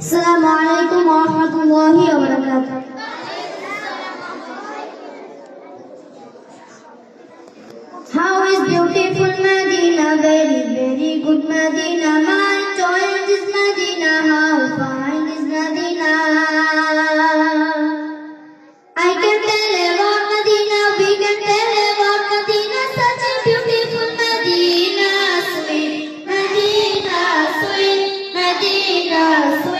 السلام عليكم ورحمة الله وبركاته How is beautiful Medina, very, very good Medina. My choice is Medina, how fine is Medina. I can tell about Medina, we can tell about Medina, such a beautiful Medina, sweet Medina, sweet Medina, sweet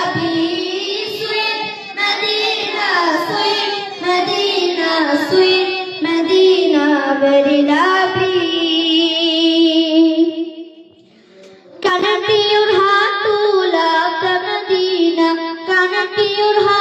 كانت يرهى طولة مدينة كانت يرهى